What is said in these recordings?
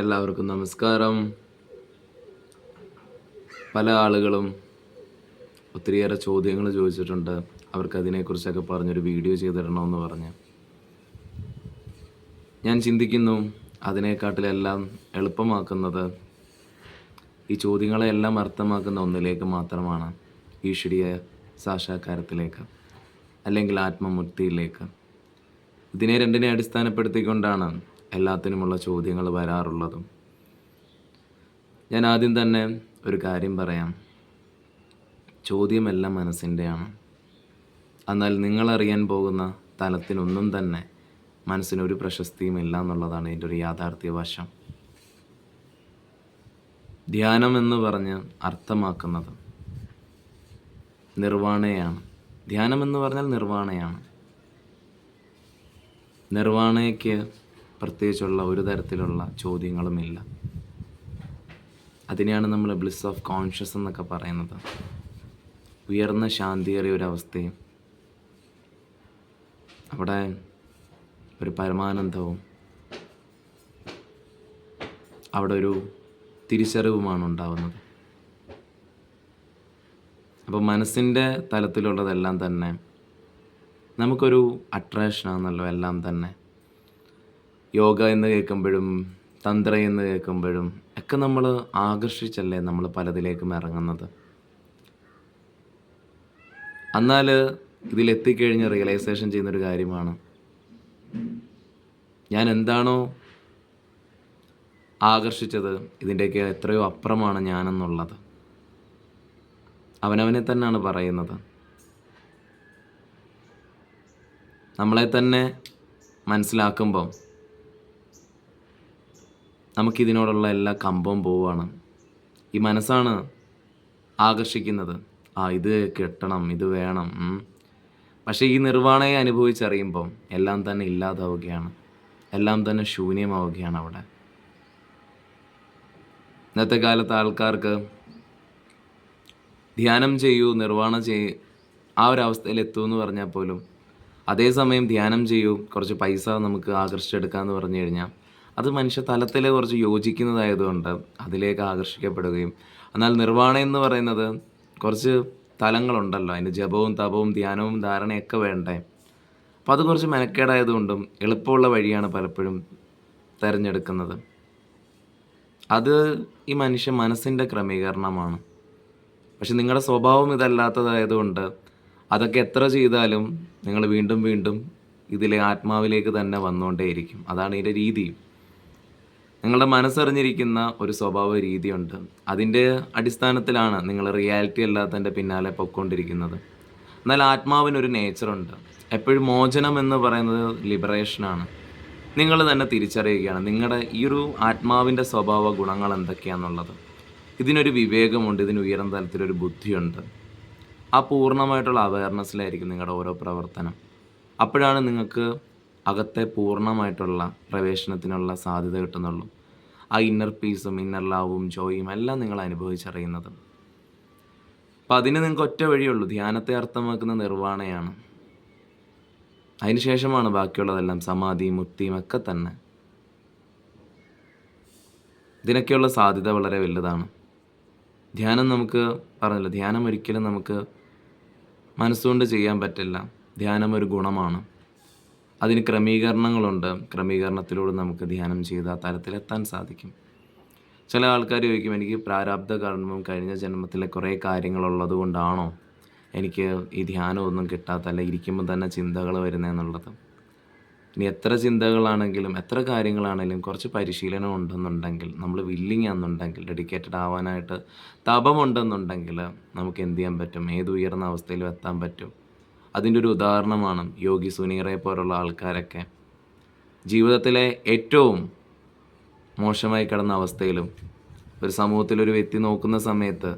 എല്ലാവർക്കും നമസ്കാരം. പല ആളുകളും ഒത്തിരിയേറെ ചോദ്യങ്ങൾ ചോദിച്ചിട്ടുണ്ട്. അവർക്ക് അതിനെക്കുറിച്ചൊക്കെ പറഞ്ഞൊരു വീഡിയോ ചെയ്തിടണമെന്ന് പറഞ്ഞ്. ഞാൻ ചിന്തിക്കുന്നു അതിനെക്കാട്ടിലെല്ലാം എളുപ്പമാക്കുന്നത് ഈ ചോദ്യങ്ങളെല്ലാം അർത്ഥമാക്കുന്ന ഒന്നിലേക്ക് മാത്രമാണ്. ഈശ്വരീയ സാക്ഷാത്കാരത്തിലേക്ക് അല്ലെങ്കിൽ ആത്മമുക്തിയിലേക്ക്. ഇതിനെ രണ്ടിനെ അടിസ്ഥാനപ്പെടുത്തിക്കൊണ്ടാണ് എല്ലാത്തിനുമുള്ള ചോദ്യങ്ങൾ വരാറുള്ളതും. ഞാൻ ആദ്യം തന്നെ ഒരു കാര്യം പറയാം. ചോദ്യമെല്ലാം മനസ്സിന്റെയാണ്. എന്നാൽ നിങ്ങളറിയാൻ പോകുന്ന തലത്തിനൊന്നും തന്നെ മനസ്സിനൊരു പ്രശസ്തിയും ഇല്ല എന്നുള്ളതാണ് എന്റെ ഒരു യാഥാർത്ഥ്യ വശം. ധ്യാനം എന്ന് പറഞ്ഞ് അർത്ഥമാക്കുന്നത് നിർവാണയാണ് ധ്യാനം എന്ന് പറഞ്ഞാൽ നിർവാണയാണ് നിർവാണയ്ക്ക് പ്രത്യേകിച്ചുള്ള ഒരു തരത്തിലുള്ള ചോദ്യങ്ങളുമില്ല. അതിനെയാണ് നമ്മൾ ബ്ലിസ് ഓഫ് കോൺഷ്യസ് എന്നൊക്കെ പറയുന്നത്. ഉയർന്ന ശാന്തിയേറിയ ഒരു അവസ്ഥയും അവിടെ ഒരു പരമാനന്ദവും അവിടെ ഒരു തിരിച്ചറിവുമാണ് ഉണ്ടാവുന്നത്. അപ്പോൾ മനസ്സിന്റെ തലത്തിലുള്ളതെല്ലാം തന്നെ നമുക്കൊരു അട്രാക്ഷനാണല്ലോ എല്ലാം തന്നെ. യോഗ എന്ന് കേൾക്കുമ്പോഴും തന്ത്ര എന്ന് കേൾക്കുമ്പോഴും ഒക്കെ നമ്മൾ ആകർഷിച്ചല്ലേ നമ്മൾ പലതിലേക്കും ഇറങ്ങുന്നത്? എന്നാൽ ഇതിലെത്തിക്കഴിഞ്ഞ് റിയലൈസേഷൻ ചെയ്യുന്നൊരു കാര്യമാണ്. ഞാൻ എന്താണോ ആകർഷിച്ചത് ഇതിന്റെയൊക്കെ എത്രയോ അപ്പുറമാണ് ഞാനെന്നുള്ളത്. അവനവനെ തന്നെയാണ് പറയുന്നത്. നമ്മളെ തന്നെ മനസ്സിലാക്കുമ്പം നമുക്കിതിനോടുള്ള എല്ലാ കമ്പം പോവുകയാണ് ഈ മനസ്സാണ് ആകർഷിക്കുന്നത്. ആ ഇത് കിട്ടണം ഇത് വേണം. പക്ഷേ ഈ നിർവാണയെ അനുഭവിച്ചറിയുമ്പം എല്ലാം തന്നെ ഇല്ലാതാവുകയാണ്. എല്ലാം തന്നെ ശൂന്യമാവുകയാണ് അവിടെ. ഇന്നത്തെ കാലത്ത് ആൾക്കാർക്ക് ധ്യാനം ചെയ്യൂ നിർവാണം ചെയ്യൂ ആ ഒരു അവസ്ഥയിൽ എത്തൂ എന്ന് പറഞ്ഞാൽ പോലും അതേസമയം ധ്യാനം ചെയ്യൂ കുറച്ച് പൈസ നമുക്ക് ആകർഷിച്ചെടുക്കാമെന്ന് പറഞ്ഞു കഴിഞ്ഞാൽ അത് മനുഷ്യ തലത്തിൽ കുറച്ച് യോജിക്കുന്നതായതുകൊണ്ട് അതിലേക്ക് ആകർഷിക്കപ്പെടുകയും എന്നാൽ നിർവാണ എന്ന് പറയുന്നത് കുറച്ച് തലങ്ങളുണ്ടല്ലോ. അതിന്റെ ജപവും തപവും ധ്യാനവും ധാരണയൊക്കെ വേണ്ടേ. അപ്പോൾ അത് കുറച്ച് മെനക്കേടായതുകൊണ്ടും എളുപ്പമുള്ള വഴിയാണ് പലപ്പോഴും തിരഞ്ഞെടുക്കുന്നത്. അത് ഈ മനുഷ്യ മനസ്സിന്റെ ക്രമീകരണമാണ്. പക്ഷെ നിങ്ങളുടെ സ്വഭാവം ഇതല്ലാത്തതായതുകൊണ്ട് അതൊക്കെ എത്ര ചെയ്താലും നിങ്ങൾ വീണ്ടും വീണ്ടും ഇതിലെ ആത്മാവിലേക്ക് തന്നെ വന്നുകൊണ്ടേയിരിക്കും. അതാണ് ഇതിന്റെ രീതിയും നിങ്ങളുടെ മനസ്സറിഞ്ഞിരിക്കുന്ന ഒരു സ്വഭാവ രീതിയുണ്ട്. അതിന്റെ അടിസ്ഥാനത്തിലാണ് നിങ്ങൾ റിയാലിറ്റി അല്ലാത്തതിന്റെ പിന്നാലെ പൊയ്ക്കൊണ്ടിരിക്കുന്നത്. എന്നാൽ ആത്മാവിനൊരു നേച്ചറുണ്ട്. എപ്പോഴും മോചനം എന്ന് പറയുന്നത് ലിബറേഷനാണ് നിങ്ങൾ തന്നെ തിരിച്ചറിയുകയാണ് നിങ്ങളുടെ ഈ ഒരു ആത്മാവിന്റെ സ്വഭാവ ഗുണങ്ങൾ എന്തൊക്കെയാണെന്നുള്ളത് ഇതിനൊരു വിവേകമുണ്ട് ഇതിന് ഉയർന്ന തലത്തിലൊരു ബുദ്ധിയുണ്ട്. ആ പൂർണമായിട്ടുള്ള അവയർനെസ്സിലായിരിക്കും നിങ്ങളുടെ ഓരോ പ്രവർത്തനം. അപ്പോഴാണ് നിങ്ങൾക്ക് അകത്തെ പൂർണമായിട്ടുള്ള പ്രവേശനത്തിനുള്ള സാധ്യത കിട്ടുന്നുള്ളൂ. ആ ഇന്നർ പീസും ഇന്നർ ലാവും ജോയും എല്ലാം നിങ്ങൾ അനുഭവിച്ചറിയുന്നത്. അപ്പം അതിന് നിങ്ങൾക്ക് ഒറ്റ വഴിയുള്ളൂ. ധ്യാനത്തെ അർത്ഥമാക്കുന്ന നിർവാണയാണ്. അതിനുശേഷമാണ് ബാക്കിയുള്ളതെല്ലാം സമാധി മുക്തിയും ഒക്കെ തന്നെ. ഇതിനൊക്കെയുള്ള സാധ്യത വളരെ വലുതാണ്. ധ്യാനം നമുക്ക് പറഞ്ഞില്ല. ധ്യാനം ഒരിക്കലും നമുക്ക് മനസ്സുകൊണ്ട് ചെയ്യാൻ പറ്റില്ല. ധ്യാനം ഒരു ഗുണമാണ്. അതിന് ക്രമീകരണങ്ങളുണ്ട്. ക്രമീകരണത്തിലൂടെ നമുക്ക് ധ്യാനം ചെയ്ത് ആ തലത്തിലെത്താൻ സാധിക്കും. ചില ആൾക്കാർ ചോദിക്കും എനിക്ക് പ്രാരാബ്ധ കർമ്മം കഴിഞ്ഞ ജന്മത്തിലെ കുറേ കാര്യങ്ങളുള്ളത് കൊണ്ടാണോ എനിക്ക് ഈ ധ്യാനമൊന്നും കിട്ടാത്ത അല്ല ഇരിക്കുമ്പോൾ തന്നെ ചിന്തകൾ വരുന്നതെന്നുള്ളത് ഇനി എത്ര ചിന്തകളാണെങ്കിലും എത്ര കാര്യങ്ങളാണെങ്കിലും കുറച്ച് പരിശീലനം ഉണ്ടെന്നുണ്ടെങ്കിൽ നമ്മൾ വില്ലിങ് ആണെന്നുണ്ടെങ്കിൽ ഡെഡിക്കേറ്റഡ് ആവാനായിട്ട് തപമുണ്ടെന്നുണ്ടെങ്കിൽ നമുക്ക് എന്ത് ചെയ്യാൻ പറ്റും? ഏത് ഉയർന്ന അവസ്ഥയിലും എത്താൻ പറ്റും? അതിന്റെ ഒരു ഉദാഹരണമാണ് യോഗി സുനീറെ പോലുള്ള ആൾക്കാരൊക്കെ. ജീവിതത്തിലെ ഏറ്റവും മോശമായി കിടന്ന അവസ്ഥയിലും ഒരു സമൂഹത്തിലൊരു വ്യക്തി നോക്കുന്ന സമയത്ത്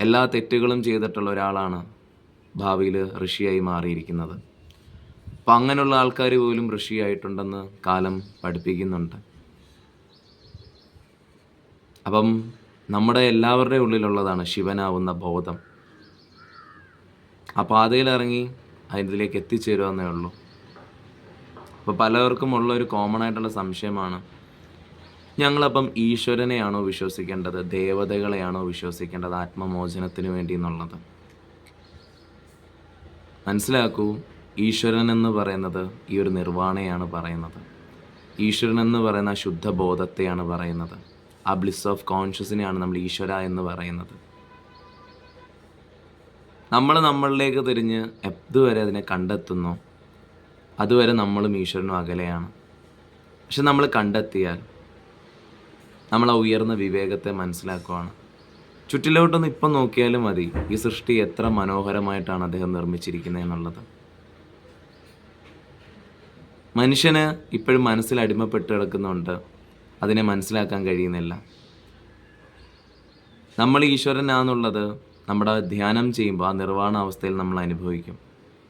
എല്ലാ തെറ്റുകളും ചെയ്തിട്ടുള്ള ഒരാളാണ് ഭാവിയിൽ ഋഷിയായി മാറിയിരിക്കുന്നത്. അപ്പം അങ്ങനെയുള്ള ആൾക്കാർ പോലും ഋഷിയായിട്ടുണ്ടെന്ന് കാലം പഠിപ്പിക്കുന്നുണ്ട്. അപ്പം നമ്മുടെ എല്ലാവരുടെ ഉള്ളിലുള്ളതാണ് ശിവനാവുന്ന ബോധം. ആ പാതയിലിറങ്ങി അതിലേക്ക് എത്തിച്ചേരുക ഉള്ളൂ. അപ്പോൾ പലർക്കും ഉള്ള ഒരു കോമൺ ആയിട്ടുള്ള സംശയമാണ് ഞങ്ങളപ്പം ഈശ്വരനെയാണോ വിശ്വസിക്കേണ്ടത്? ദേവതകളെയാണോ വിശ്വസിക്കേണ്ടത് ആത്മമോചനത്തിന് വേണ്ടി എന്നുള്ളത്? മനസ്സിലാക്കൂ ഈശ്വരൻ എന്ന് പറയുന്നത് ഈ ഒരു നിർവാണയാണ് പറയുന്നത്. ഈശ്വരൻ എന്ന് പറയുന്ന ശുദ്ധബോധത്തെയാണ് ശുദ്ധ ബോധത്തെയാണ് പറയുന്നത്. ആ ബ്ലിസ് ഓഫ് കോൺഷ്യസിനെയാണ് നമ്മൾ ഈശ്വര എന്ന് പറയുന്നത്. നമ്മൾ നമ്മളിലേക്ക് തിരിഞ്ഞ് എന്തുവരെ അതിനെ കണ്ടെത്തുന്നു? അതുവരെ നമ്മളും ഈശ്വരനും അകലെയാണ്. പക്ഷെ നമ്മൾ കണ്ടെത്തിയാൽ നമ്മൾ ആ ഉയർന്ന വിവേകത്തെ മനസ്സിലാക്കുവാണ്. ചുറ്റിലോട്ടൊന്ന് ഇപ്പം നോക്കിയാലും മതി ഈ സൃഷ്ടി എത്ര മനോഹരമായിട്ടാണ് അദ്ദേഹം നിർമ്മിച്ചിരിക്കുന്നത് എന്നുള്ളത്. മനുഷ്യന് ഇപ്പോഴും മനസ്സിൽ അടിമപ്പെട്ട് കിടക്കുന്നുണ്ട്. അതിനെ മനസ്സിലാക്കാൻ കഴിയുന്നില്ല. നമ്മൾ ഈശ്വരനാന്നുള്ളത് നമ്മുടെ ധ്യാനം ചെയ്യുമ്പോൾ ആ നിർവാണ അവസ്ഥയിൽ നമ്മൾ അനുഭവിക്കും.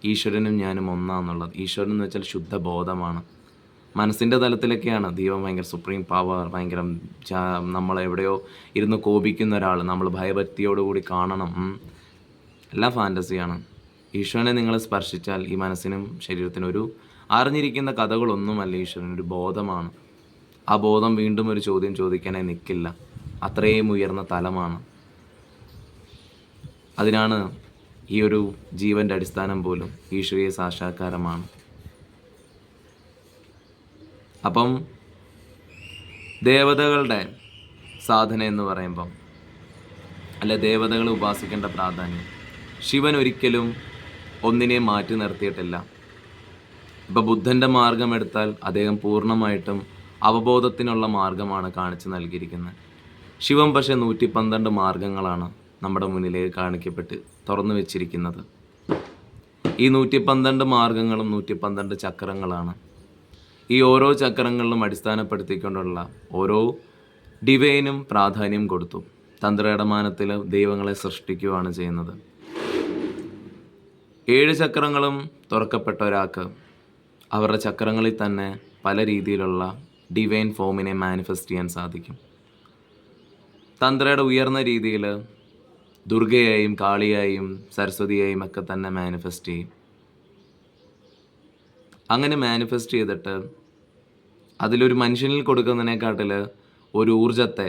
ഈശ്വരനും ഞാനും ഒന്നാന്നുള്ളത്. ഈശ്വരൻ എന്ന് വെച്ചാൽ ശുദ്ധ ബോധമാണ് മനസ്സിന്റെ തലത്തിലൊക്കെയാണ് ദൈവം ഭയങ്കര സുപ്രീം പവർ ഭയങ്കര നമ്മളെവിടെയോ ഇരുന്ന് കോപിക്കുന്ന ഒരാൾ നമ്മൾ ഭയഭക്തിയോടുകൂടി കാണണം. എല്ലാം ഫാന്റസിയാണ് ഈശ്വരനെ നിങ്ങൾ സ്പർശിച്ചാൽ ഈ മനസ്സിനും ശരീരത്തിനും ഒരു അറിഞ്ഞിരിക്കുന്ന കഥകളൊന്നുമല്ല ഈശ്വരൻ ഒരു ബോധമാണ്. ആ ബോധം വീണ്ടും ഒരു ചോദ്യം ചോദിക്കാനായി നിൽക്കില്ല. അത്രയും ഉയർന്ന തലമാണ്. അതിനാണ് ഈ ഒരു ജീവന്റെ അടിസ്ഥാനം പോലും ഈശ്വരീയ സാക്ഷാത്കാരമാണ്. അപ്പം ദേവതകളുടെ സാധന എന്ന് പറയുമ്പം അല്ല ദേവതകളെ ഉപാസിക്കേണ്ട പ്രാധാന്യം ശിവൻ ഒരിക്കലും ഒന്നിനെ മാറ്റി നിർത്തിയിട്ടില്ല. ഇപ്പം ബുദ്ധന്റെ മാർഗം എടുത്താൽ അദ്ദേഹം പൂർണമായിട്ടും അവബോധത്തിനുള്ള മാർഗമാണ് കാണിച്ചു നൽകിയിരിക്കുന്നത്. ശിവം പക്ഷേ നൂറ്റി പന്ത്രണ്ട് മാർഗങ്ങളാണ് നമ്മുടെ മുന്നിലേക്ക് കാണിക്കപ്പെട്ട് തുറന്നു വെച്ചിരിക്കുന്നത്. ഈ നൂറ്റി പന്ത്രണ്ട് മാർഗങ്ങളും നൂറ്റി പന്ത്രണ്ട് ചക്രങ്ങളാണ്. ഈ ഓരോ ചക്രങ്ങളിലും അടിസ്ഥാനപ്പെടുത്തിക്കൊണ്ടുള്ള ഓരോ ഡിവൈനും പ്രാധാന്യം കൊടുത്തു. തന്ത്രയടമാനത്തിൽ ദൈവങ്ങളെ സൃഷ്ടിക്കുകയാണ് ചെയ്യുന്നത്. ഏഴ് ചക്രങ്ങളും തുറക്കപ്പെട്ട ഒരാൾക്ക് അവരുടെ ചക്രങ്ങളിൽ തന്നെ പല രീതിയിലുള്ള ഡിവൈൻ ഫോമിനെ മാനിഫെസ്റ്റ് ചെയ്യാൻ സാധിക്കും. തന്ത്രയുടെ ഉയർന്ന രീതിയിൽ ദുർഗയെയും കാളിയായും സരസ്വതിയായും ഒക്കെ തന്നെ മാനിഫെസ്റ്റ് ചെയ്യും. അങ്ങനെ മാനിഫെസ്റ്റ് ചെയ്തിട്ട് അതിലൊരു മനുഷ്യനിൽ കൊടുക്കുന്നതിനെക്കാട്ടിൽ ഒരു ഊർജത്തെ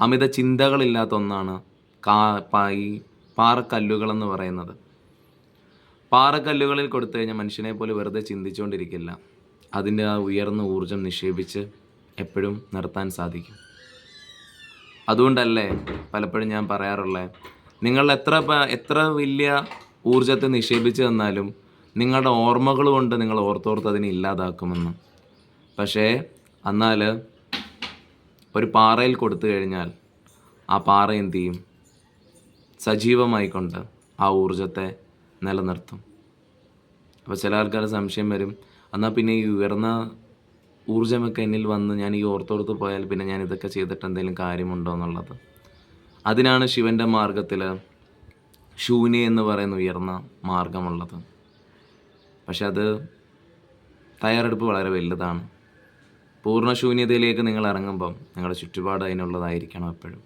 അമിത ചിന്തകളില്ലാത്ത ഒന്നാണ് കാ ഈ പാറക്കല്ലുകളെന്ന് പറയുന്നത്. പാറക്കല്ലുകളിൽ കൊടുത്തു കഴിഞ്ഞാൽ മനുഷ്യനെ പോലെ വെറുതെ ചിന്തിച്ചുകൊണ്ടിരിക്കില്ല. അതിന്റെ ആ ഉയർന്ന ഊർജം നിക്ഷേപിച്ച് എപ്പോഴും നിർത്താൻ സാധിക്കും. അതുകൊണ്ടല്ലേ പലപ്പോഴും ഞാൻ പറയാറുള്ളത് നിങ്ങൾ എത്ര എത്ര വലിയ ഊർജത്തെ നിക്ഷേപിച്ച് തന്നാലും നിങ്ങളുടെ ഓർമ്മകൾ കൊണ്ട് നിങ്ങൾ ഓർത്തോർത്ത് അതിനെ ഇല്ലാതാക്കുമെന്ന്. പക്ഷേ എന്നാൽ ഒരു പാറയിൽ കൊടുത്തു കഴിഞ്ഞാൽ ആ പാറ എന്ത് ചെയ്യും? സജീവമായിക്കൊണ്ട് ആ ഊർജത്തെ നിലനിർത്തും. അപ്പോൾ ചില ആൾക്കാർ സംശയം വരും എന്നാൽ പിന്നെ ഈ ഉയർന്ന ഊർജമൊക്കെ എന്നിൽ വന്ന് ഞാൻ ഈ ഓർത്തോർത്ത് പോയാൽ പിന്നെ ഞാൻ ഇതൊക്കെ ചെയ്തിട്ട് എന്തെങ്കിലും കാര്യമുണ്ടോ? എന്നുള്ളത്. അതിനാണ് ശിവന്റെ മാർഗത്തിൽ ശൂന്യ എന്ന് പറയുന്ന ഉയർന്ന മാർഗമുള്ളത്. പക്ഷെ അത് തയ്യാറെടുപ്പ് വളരെ വലുതാണ്. പൂർണ ശൂന്യതയിലേക്ക് നിങ്ങൾ ഇറങ്ങുമ്പം നിങ്ങളുടെ ചുറ്റുപാട് അതിനുള്ളതായിരിക്കണം എപ്പോഴും.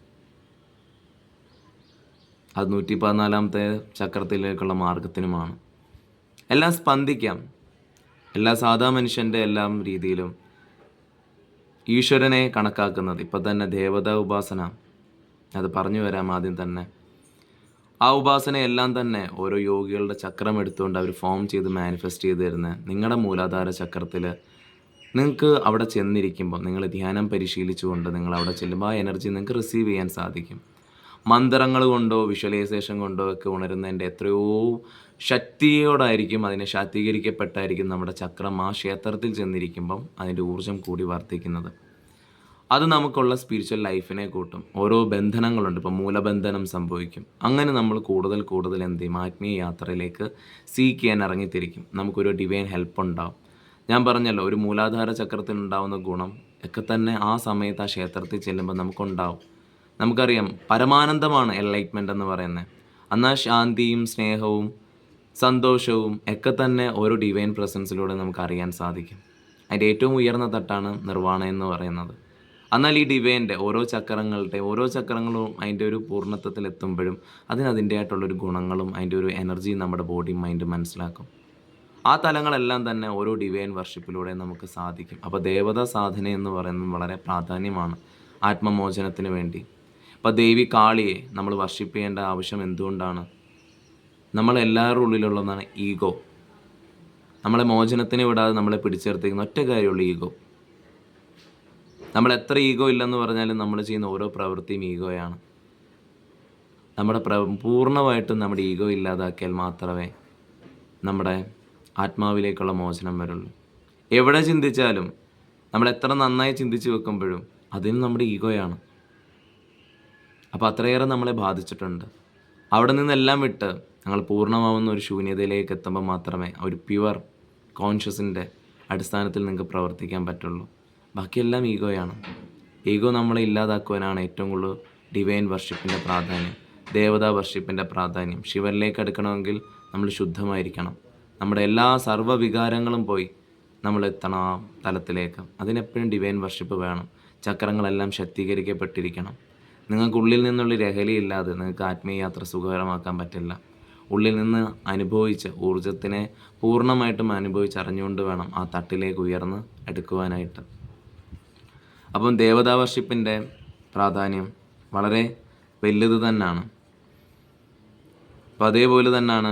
അത് നൂറ്റി പതിനാലാമത്തെ ചക്രത്തിലേക്കുള്ള മാർഗത്തിനുമാണ്. എല്ലാം സ്പന്ദിക്കാം. എല്ലാ സാധാ മനുഷ്യന്റെ എല്ലാം രീതിയിലും ഈശ്വരനെ കണക്കാക്കുന്നത്. ഇപ്പം തന്നെ ദേവതാ ഉപാസന അത് പറഞ്ഞു വരാം ആദ്യം തന്നെ. ആ ഉപാസനയെല്ലാം തന്നെ ഓരോ യോഗികളുടെ ചക്രം എടുത്തുകൊണ്ട് അവർ ഫോം ചെയ്ത് മാനിഫെസ്റ്റ് ചെയ്ത് തരുന്നത് നിങ്ങളുടെ മൂലാധാര ചക്രത്തിൽ നിങ്ങൾക്ക് അവിടെ ചെന്നിരിക്കുമ്പോൾ നിങ്ങൾ ധ്യാനം പരിശീലിച്ചുകൊണ്ട് നിങ്ങൾ അവിടെ ചെല്ലുമ്പോൾ ആ എനർജി നിങ്ങൾക്ക് റിസീവ് ചെയ്യാൻ സാധിക്കും. മന്ത്രങ്ങൾ കൊണ്ടോ വിഷ്വലൈസേഷൻ കൊണ്ടോ ഒക്കെ ഉണരുന്നതിന്റെ എത്രയോ ശക്തിയോടായിരിക്കും അതിനെ ശാക്തീകരിക്കപ്പെട്ടായിരിക്കും നമ്മുടെ ചക്രം ആ ക്ഷേത്രത്തിൽ ചെന്നിരിക്കുമ്പം അതിന്റെ ഊർജം കൂടി വർദ്ധിക്കുന്നത്. അത് നമുക്കുള്ള സ്പിരിച്വൽ ലൈഫിനെ കൂട്ടും. ഓരോ ബന്ധനങ്ങളുണ്ട്. ഇപ്പം മൂലബന്ധനം സംഭവിക്കും. അങ്ങനെ നമ്മൾ കൂടുതൽ കൂടുതൽ എന്ത് ചെയ്യും? ആത്മീയ യാത്രയിലേക്ക് സീക്ക് ചെയ്യാൻ ഇറങ്ങിത്തിരിക്കും. നമുക്കൊരു ഡിവൈൻ ഹെൽപ്പ് ഉണ്ടാവും. ഞാൻ പറഞ്ഞല്ലോ ഒരു മൂലാധാര ചക്രത്തിൽ ഉണ്ടാവുന്ന ഗുണം ഒക്കെ തന്നെ ആ സമയത്ത് ആ ക്ഷേത്രത്തിൽ ചെല്ലുമ്പോൾ നമുക്കുണ്ടാവും. നമുക്കറിയാം പരമാനന്ദമാണ് എൻലൈറ്റ്മെന്റ് എന്ന് പറയുന്നത് എന്നാൽ ശാന്തിയും സ്നേഹവും സന്തോഷവും ഒക്കെ തന്നെ ഓരോ ഡിവൈൻ പ്രസൻസിലൂടെ നമുക്ക് അറിയാൻ സാധിക്കും. അതിന്റെ ഏറ്റവും ഉയർന്ന തട്ടാണ് നിർവാണ എന്ന് പറയുന്നത്. എന്നാൽ ഈ ഡിവൈന്റെ ഓരോ ചക്രങ്ങളുടെ ഓരോ ചക്രങ്ങളും അതിന്റെ ഒരു പൂർണത്വത്തിൽ എത്തുമ്പോഴും അതിന് അതിന്റെതായിട്ടുള്ളൊരു ഗുണങ്ങളും അതിന്റെ ഒരു എനർജിയും നമ്മുടെ ബോഡി മൈൻഡ് മനസ്സിലാക്കും. ആ തലങ്ങളെല്ലാം തന്നെ ഓരോ ഡിവൈൻ വർഷിപ്പിലൂടെ നമുക്ക് സാധിക്കും. അപ്പോൾ ദേവതാ സാധന എന്ന് പറയുന്നത് വളരെ പ്രാധാന്യമാണ് ആത്മമോചനത്തിന് വേണ്ടി. അപ്പോൾ ദേവി കാളിയെ നമ്മൾ വർഷിപ്പ് ചെയ്യേണ്ട ആവശ്യം എന്തുകൊണ്ടാണ്? നമ്മളെല്ലാവരുടെ ഉള്ളിലുള്ളതാണ് ഈഗോ നമ്മളെ മോചനത്തിന് വിടാതെ നമ്മളെ പിടിച്ചെടുത്തിരിക്കുന്ന ഒറ്റ കാര്യമുള്ള ഈഗോ നമ്മൾ എത്ര ഈഗോ ഇല്ലെന്ന് പറഞ്ഞാലും നമ്മൾ ചെയ്യുന്ന ഓരോ പ്രവൃത്തിയും ഈഗോയാണ്. നമ്മുടെ പ്ര പൂർണമായിട്ടും നമ്മുടെ ഈഗോ ഇല്ലാതാക്കിയാൽ മാത്രമേ നമ്മുടെ ആത്മാവിലേക്കുള്ള മോചനം വരുള്ളൂ. എവിടെ ചിന്തിച്ചാലും നമ്മൾ എത്ര നന്നായി ചിന്തിച്ച് വെക്കുമ്പോഴും അതിനും നമ്മുടെ ഈഗോയാണ്. അപ്പോൾ അത്രയേറെ നമ്മളെ ബാധിച്ചിട്ടുണ്ട്. അവിടെ നിന്നെല്ലാം വിട്ട് ഞങ്ങൾ പൂർണമാവുന്ന ഒരു ശൂന്യതയിലേക്ക് എത്തുമ്പോൾ മാത്രമേ ഒരു പ്യുവർ കോൺഷ്യസിന്റെ അടിസ്ഥാനത്തിൽ നിങ്ങൾക്ക് പ്രവർത്തിക്കാൻ പറ്റുള്ളൂ. ബാക്കിയെല്ലാം ഈഗോയാണ്. ഈഗോ നമ്മളെ ഇല്ലാതാക്കുവാനാണ് ഏറ്റവും കൂടുതൽ ഡിവൈൻ വർഷിപ്പിന്റെ പ്രാധാന്യം ദേവതാ വർഷിപ്പിന്റെ പ്രാധാന്യം. ശിവനിലേക്ക് അടുക്കണമെങ്കിൽ നമ്മൾ ശുദ്ധമായിരിക്കണം. നമ്മുടെ എല്ലാ സർവവികാരങ്ങളും പോയി നമ്മൾ എത്തണം ആ തലത്തിലേക്ക്. അതിനെപ്പോഴും ഡിവൈൻ വർഷിപ്പ് വേണം. ചക്രങ്ങളെല്ലാം ശക്തീകരിക്കപ്പെട്ടിരിക്കണം. നിങ്ങൾക്കുള്ളിൽ നിന്നുള്ള ലഹരിയില്ലാതെ നിങ്ങൾക്ക് ആത്മീയ യാത്ര സുഖകരമാക്കാൻ പറ്റില്ല. ഉള്ളിൽ നിന്ന് അനുഭവിച്ച് ഊർജത്തിനെ പൂർണമായിട്ടും അനുഭവിച്ച് അറിഞ്ഞുകൊണ്ട് വേണം ആ തട്ടിലേക്ക് ഉയർന്ന് എടുക്കുവാനായിട്ട് അപ്പം ദേവതാ വർഷിപ്പിന്റെ പ്രാധാന്യം വളരെ വലുത് തന്നെയാണ് അപ്പം അതേപോലെ തന്നെയാണ്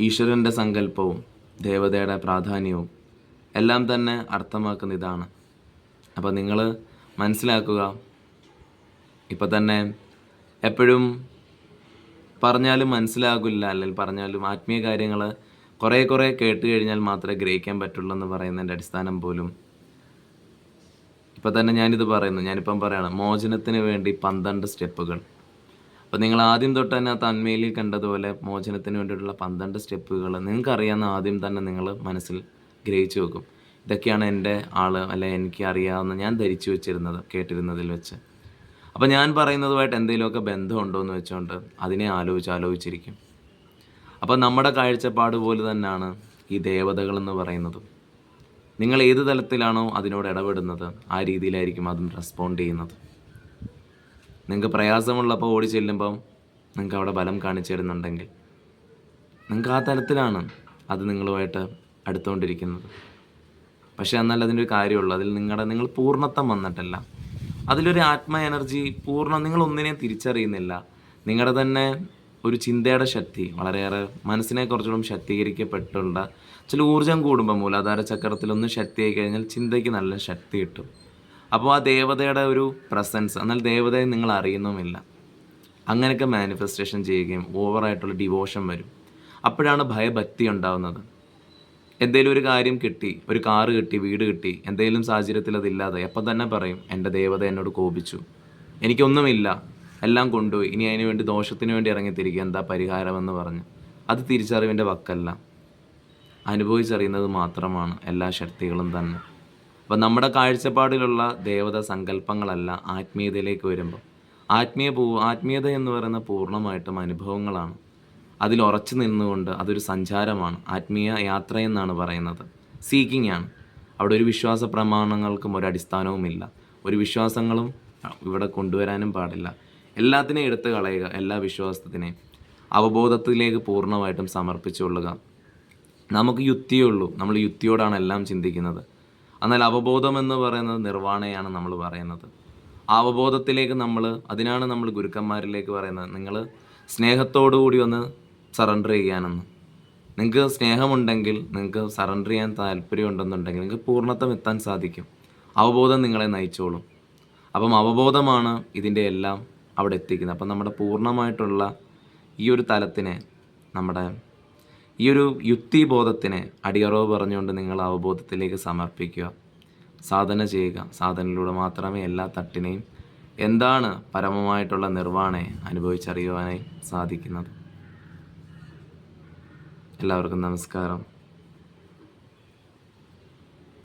ഈശ്വരന്റെ സങ്കല്പവും ദേവതയുടെ പ്രാധാന്യവും എല്ലാം തന്നെ അർത്ഥമാക്കുന്ന ഇതാണ്. അപ്പം നിങ്ങൾ മനസ്സിലാക്കുക ഇപ്പം തന്നെ എപ്പോഴും പറഞ്ഞാലും മനസ്സിലാകില്ല അല്ലെങ്കിൽ പറഞ്ഞാലും ആത്മീയ കാര്യങ്ങൾ കുറേ കുറേ കേട്ട് കഴിഞ്ഞാൽ മാത്രമേ ഗ്രഹിക്കാൻ പറ്റുള്ളൂ എന്ന് പറയുന്നതിന്റെ അടിസ്ഥാനം പോലും. ഇപ്പം തന്നെ ഞാനിത് പറയുന്നു. ഞാനിപ്പം പറയണം മോചനത്തിന് വേണ്ടി പന്ത്രണ്ട് സ്റ്റെപ്പുകൾ. അപ്പം നിങ്ങൾ ആദ്യം തൊട്ട് തന്നെ ആ തന്മയിൽ കണ്ടതുപോലെ മോചനത്തിന് വേണ്ടിയിട്ടുള്ള പന്ത്രണ്ട് സ്റ്റെപ്പുകൾ നിങ്ങൾക്കറിയാവുന്ന ആദ്യം തന്നെ നിങ്ങൾ മനസ്സിൽ ഗ്രഹിച്ചു വെക്കും. ഇതൊക്കെയാണ് എന്റെ ആൾ അല്ലെ എനിക്ക് അറിയാവുന്ന ഞാൻ ധരിച്ചു വെച്ചിരുന്നത് കേട്ടിരുന്നതിൽ വെച്ച്. അപ്പോൾ ഞാൻ പറയുന്നതുമായിട്ട് എന്തെങ്കിലുമൊക്കെ ബന്ധമുണ്ടോ എന്ന് വെച്ചുകൊണ്ട് അതിനെ ആലോചിച്ച് ആലോചിച്ചിരിക്കും. അപ്പോൾ നമ്മുടെ കാഴ്ചപ്പാട് പോലെ തന്നെയാണ് ഈ ദേവതകളെന്ന് പറയുന്നത്. നിങ്ങൾ ഏത് തലത്തിലാണോ അതിനോട് ഇടപെടുന്നത് ആ രീതിയിലായിരിക്കും അതും റെസ്പോണ്ട് ചെയ്യുന്നത്. നിങ്ങൾക്ക് പ്രയാസമുള്ളപ്പോൾ ഓടി ചെല്ലുമ്പം നിങ്ങൾക്ക് അവിടെ ബലം കാണിച്ചു തരുന്നുണ്ടെങ്കിൽ നിങ്ങൾക്ക് ആ തലത്തിലാണ് അത് നിങ്ങളുമായിട്ട് അടുത്തുകൊണ്ടിരിക്കുന്നത്. പക്ഷേ എന്നാൽ അതിന്റെ ഒരു കാര്യമുള്ളൂ അതിൽ നിങ്ങളുടെ നിങ്ങൾ പൂർണത്വം വന്നിട്ടല്ല. അതിലൊരു ആത്മ എനർജി പൂർണം നിങ്ങൾ ഒന്നിനെയും തിരിച്ചറിയുന്നില്ല. നിങ്ങളുടെ തന്നെ ഒരു ചിന്തയുടെ ശക്തി വളരെയേറെ മനസ്സിനെ കുറച്ചുകൂടെ ശക്തീകരിക്കപ്പെട്ടുള്ള ചില ഊർജം കൂടുമ്പോൾ മൂലാധാര ചക്രത്തിലൊന്ന് ശക്തിയായി കഴിഞ്ഞാൽ ചിന്തയ്ക്ക് നല്ല ശക്തി കിട്ടും. അപ്പോൾ ആ ദേവതയുടെ ഒരു പ്രസൻസ് എന്നാൽ ദേവതയെ നിങ്ങൾ അറിയുന്നുമില്ല. അങ്ങനെയൊക്കെ മാനിഫെസ്റ്റേഷൻ ചെയ്യുകയും ഓവറായിട്ടുള്ള ഡിവോഷൻ വരും. അപ്പോഴാണ് ഭയഭക്തി ഉണ്ടാവുന്നത്. എന്തെങ്കിലും ഒരു കാര്യം കിട്ടി ഒരു കാറ് കിട്ടി വീട് കിട്ടി എന്തെങ്കിലും സാഹചര്യത്തിൽ അതില്ലാതെ അപ്പം തന്നെ പറയും എന്റെ ദേവത എന്നോട് കോപിച്ചു. എനിക്കൊന്നുമില്ല. എല്ലാം കൊണ്ടുപോയി. ഇനി അതിന് വേണ്ടി ദോഷത്തിന് വേണ്ടി ഇറങ്ങിത്തിരിക്കുക. എന്താ പരിഹാരമെന്ന് പറഞ്ഞ്. അത് തിരിച്ചറിവിന്റെ വക്കല്ല. അനുഭവിച്ചറിയുന്നത് മാത്രമാണ് എല്ലാ ശക്തികളും തന്നെ. അപ്പം നമ്മുടെ കാഴ്ചപ്പാടിലുള്ള ദേവത സങ്കല്പങ്ങളല്ല ആത്മീയതയിലേക്ക് വരുമ്പോൾ. ആത്മീയ പൂ ആത്മീയത എന്ന് പറയുന്ന പൂർണമായിട്ടും അനുഭവങ്ങളാണ്. അതിൽ ഉറച്ചു നിന്നുകൊണ്ട് അതൊരു സഞ്ചാരമാണ്. ആത്മീയ യാത്രയെന്നാണ് പറയുന്നത്. സീക്കിംഗ് ആണ്. അവിടെ ഒരു വിശ്വാസ പ്രമാണങ്ങൾക്കും ഒരു അടിസ്ഥാനവുമില്ല. ഒരു വിശ്വാസങ്ങളും ഇവിടെ കൊണ്ടുവരാനും പാടില്ല. എല്ലാത്തിനെയും എടുത്തു കളയുക എല്ലാ വിശ്വാസത്തിനെയും അവബോധത്തിലേക്ക് പൂർണമായിട്ടും സമർപ്പിച്ചുകൊള്ളുക. നമുക്ക് യുക്തിയേ ഉള്ളൂ. നമ്മൾ യുക്തിയോടാണ് എല്ലാം ചിന്തിക്കുന്നത്. എന്നാൽ അവബോധം എന്ന് പറയുന്നത് നിർവാണയാണ് നമ്മൾ പറയുന്നത്. ആ അവബോധത്തിലേക്ക് നമ്മൾ അതിനാണ് നമ്മൾ ഗുരുക്കന്മാരിലേക്ക് പറയുന്നത്. നിങ്ങൾ സ്നേഹത്തോടു കൂടി ഒന്ന് സറണ്ടർ ചെയ്യാനെന്ന്. നിങ്ങൾക്ക് സ്നേഹമുണ്ടെങ്കിൽ നിങ്ങൾക്ക് സറണ്ടർ ചെയ്യാൻ താല്പര്യമുണ്ടെന്നുണ്ടെങ്കിൽ നിങ്ങൾക്ക് പൂർണത്വം എത്താൻ സാധിക്കും. അവബോധം നിങ്ങളെ നയിച്ചോളും. അപ്പം അവബോധമാണ് ഇതിന്റെ എല്ലാം അവിടെ എത്തിക്കുന്നത്. അപ്പം നമ്മുടെ പൂർണമായിട്ടുള്ള ഈ ഒരു തലത്തിനെ നമ്മുടെ ഈ ഒരു യുക്തിബോധത്തിനെ അടിയറവ് പറഞ്ഞുകൊണ്ട് നിങ്ങൾ അവബോധത്തിലേക്ക് സമർപ്പിക്കുക. സാധന ചെയ്യുക. സാധനയിലൂടെ മാത്രമേ എല്ലാ തട്ടിനെയും എന്താണ് പരമമായിട്ടുള്ള നിർവാണയെ അനുഭവിച്ചറിയുവാനായി സാധിക്കുന്നത്. എല്ലാവർക്കും നമസ്കാരം.